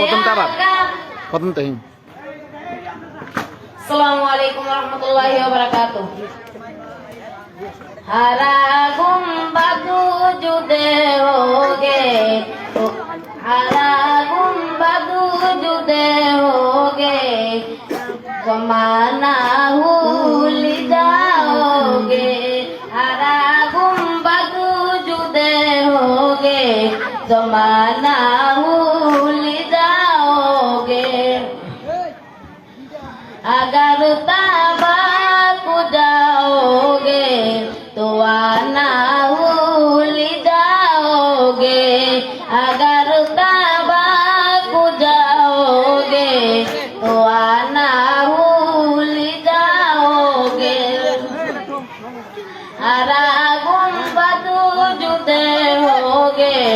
প্রথমটা আবার প্রথমটা হিম আসসালামু আলাইকুম রহমতুল্লাহি ওয়া বারাকাতুহু। হারা গুম্বাদ জুদে জমানা হু जमाना भूल जाओगे अगर ताबा को जाओगे तो आना भूल जाओगे अगर ताबा को जाओगे तो आना भूल जाओगे हरा गुम्बद जुदे होगे